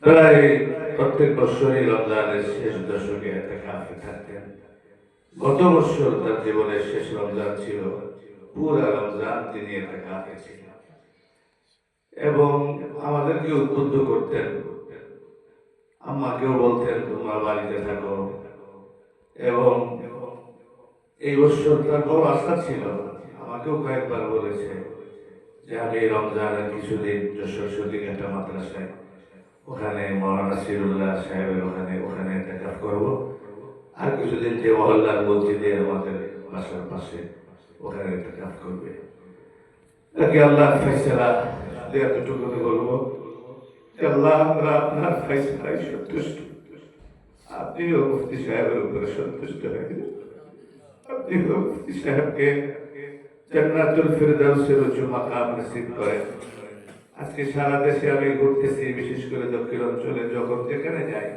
প্রায় প্রত্যেক বছরই রমজানের শেষ দশকে একটা কাফে থাকতেন। গত বছর তার জীবনের শেষ রমজান ছিল। পুরা রমজান তিনি একটা কাফে ছিলেন। এবং আমাদেরকে উদ্বুদ্ধ করতেন। আম্মাকেও বলতেন, তোমরা বাড়িতে থাকো। এবং এই বছর তার বড় আশা ছিল। আমাকেও কয়েকবার বলেছে। যে আমি রমজানের কিছুদিন, যশোর সদিক একটা মাদ্রাসায়। ওখানে মৌলানা সিরুল্লাহ সাহেবের ওখানে ওখানে দেখা করব। আর কিছুদিন যে মহল্লার মসজিদে আমাদের বাসার পাশে ওখানে দেখা করবে। তাকে আল্লাহ ফেসলা এতটুকু বলব, যে আল্লাহ আমরা আপনার ফেসলায় সন্তুষ্ট। আপনিও মুফতি সাহেবের উপরে সন্তুষ্ট হয়ে গেলেন আপনি মুফতি সাহেবকে জান্নাতুল ফিরদাউসের উচ্চ মাকাম নসিব করেন আজকে সারা দেশে আমি ঘুরতেছি, বিশেষ করে দক্ষিণ অঞ্চলে, যখন যেখানে যাই।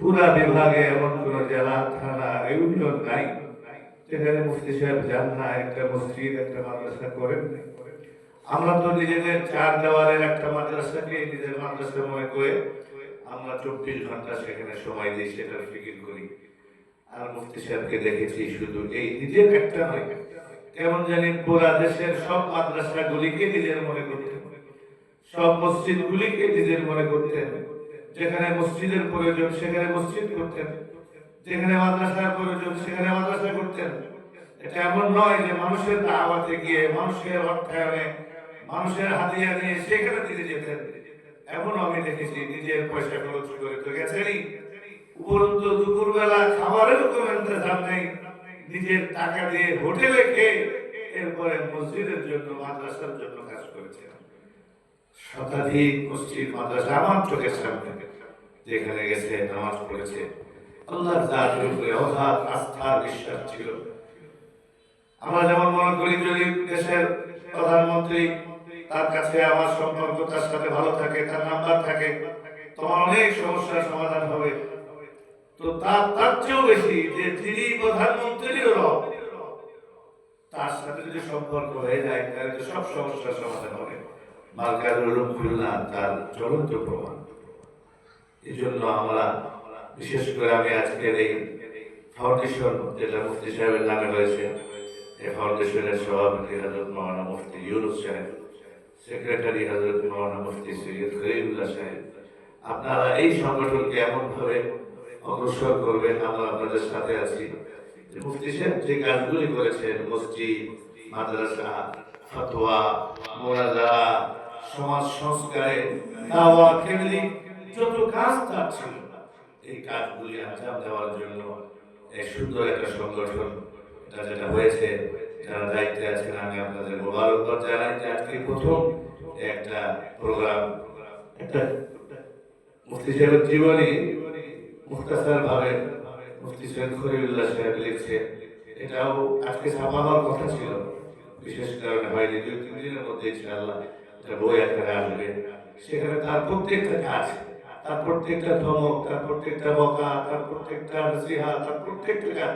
পুরা বিভাগে এমন কোন জেলা, থানা ইউনিয়ন নাই, যেখানে মুফতি সাহেব যান না, একটা মসজিদ, একটা মাদ্রাসা করেন। আমরা তো নিজেদের চার দেওয়ালের একটা মাদ্রাসাকে নিজের মাদ্রাসা মনে করে আমরা চব্বিশ ঘণ্টা সেখানে সময় দিই, সেটা ফিকির করি। আর মুফতি সাহেবকে দেখেছি শুধু এই, নিজের একটা নয় কেমন জানি পুরা দেশের সব মাদ্রাসাগুলিকে নিজের মনে করতেন। সব মসজিদগুলিকে নিজের মনে করতেন। যেখানে মসজিদের প্রয়োজন, সেখানে মসজিদ করতেন। যেখানে মাদ্রাসার প্রয়োজন, সেখানে মাদ্রাসা করতেন। এটা এমন নয় যে মানুষের দাওয়াতে গিয়ে, মানুষের অর্থায়নে, মানুষের হাতিয়া নিয়ে সেখানে তিনি যেতেন। এমন আমি দেখেছি, নিজের পয়সা খরচ করে তো গেছেনই। উপরন্তু দুপুরবেলা খাবারের কোনো ইন্তজাম নেই। নিজের টাকা দিয়ে হোটেলে খেয়ে এরপরে মসজিদের জন্য, মাদ্রাসার জন্য কাজ করেছেন শতাধিক মসজিদ, মাদ্রাসা আমার চোখের সামনে, যেখানে গেছে, নামাজ পড়েছে। আল্লাহর জাতের উপরে অগাধ আস্থা, বিশ্বাস ছিল। আমরা যেমন মনে করি, যদি দেশের প্রধানমন্ত্রী তার কাছে আমার সম্পর্ক তার সাথে ভালো থাকে, তার নাম্বার থাকে তোমার অনেক সমস্যার সমাধান হবে। তো তার তার চেয়েও বেশি যে তিনি প্রধানমন্ত্রীর তার সাথে যদি সম্পর্ক হয়ে যায়, তাহলে সব সমস্যার সমাধান হবে। মার্কার উলুম খুলনা তার জ্বলন্ত প্রমাণ। এই জন্য আমরা, বিশেষ করে আমি আজকের এই ফাউন্ডেশন যেটা মুফতি সাহেবের নামে হয়েছে, এই ফাউন্ডেশনের সভাপতি হজরত মৌলানা মুফতি ইউনুস সাহেব, সেক্রেটারি হজরত মৌলানা মুফতি সৈয়দ গরিবুল্লাহ সাহেব, আপনারা এই সংগঠনকে এমনভাবে অগ্রসর করবেন, আমরা আপনাদের সাথে আছি। মুফতি সাহেব যে কাজগুলি করেছেন, মসজিদ, মাদ্রাসা, ফতোয়া, মোনাজারা, সমাজ সংস্কারে দাওয়া কেন্দ্রিক যত কাজ তার ছিল, এই কাজগুলি আঞ্জাম দেওয়ার জন্য এই সুন্দর একটা সংগঠন যেটা হয়েছে, যারা দায়িত্বে আছেন, আমি আপনাদের মোবারকবাদ জানাই যে আজকে প্রথম একটা প্রোগ্রাম। একটা মুফতি সাহেবের জীবনী মুখতাসার ভাবে মুফতি সৈয়দ খরিউল্লাহ সাহেব লিখছে, এটাও আজকে ছাপা হওয়ার কথা ছিল। বিশেষ কারণে হয়নি, দুই, তিন দিনের মধ্যে ইনশাআল্লাহ এটা বই আকারে আসবে। সেখানে তার প্রত্যেকটা কাজ, তার প্রত্যেকটা ধমক, তার প্রত্যেকটা বকা তার প্রত্যেকটা নসিহা, তার প্রত্যেকটা কাজ,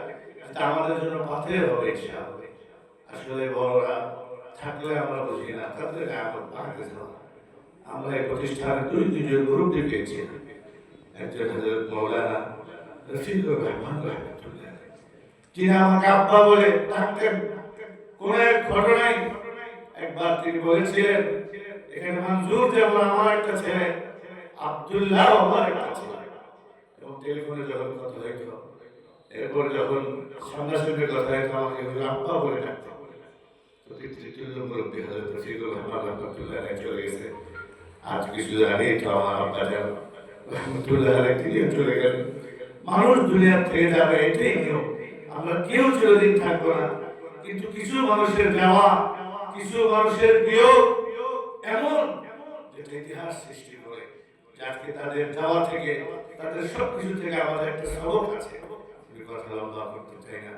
এটা আমাদের জন্য পাথের হবে ইনশাআল্লাহ। আসলে বড়রা থাকলে আমরা বুঝি না, তাদের আমার আমরা এই প্রতিষ্ঠানে দুই দুজন গ্রুপে পেয়েছি। একজন হজরত মৌলানা রফিকুর রহমান রহমতুল্লাহ যিনি আমাকে আব্বা বলে ডাকতেন। কোন এক ঘটনায় একবার তিনি বলেছিলেন, এখানে আমার একটা ছেলে, আব্দুল্লাহ আমার যখন কথা হইত, এরপর যখন সামনাসামনি আব্বা বলে ডাকতেন। চলে আজ কিছু আগেই তো আমার আব্বা চলে গেলেন মানুষ দুনিয়া থেকে যাবে, এটাই নিয়ম। আমরা কেউ চিরদিন থাকব না। কিন্তু কিছু মানুষের যাওয়া কিছু মানুষের বিয়োগ এমন যেটা ইতিহাস সৃষ্টি করে যে আজকে তাদের যাওয়া থেকে, তাদের সব কিছু থেকে আমাদের একটা সবক আছে। কথা লম্বা করতে চাই না।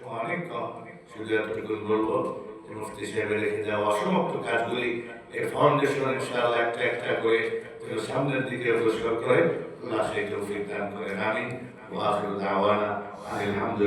সময় অনেক কম। শুধু এতটুকু বলব। মুফতি সাহেবের রেখে যাওয়া অসমাপ্ত কাজগুলি, এই ফাউন্ডেশন ইনশাআল্লাহ একটা একটা করে সামনের দিকে অগ্রসর করে। আল্লাহ সেই তৌফিক দান করেন। আমি ওয়া দাওয়ানা। আলহামদুলিল্লাহ।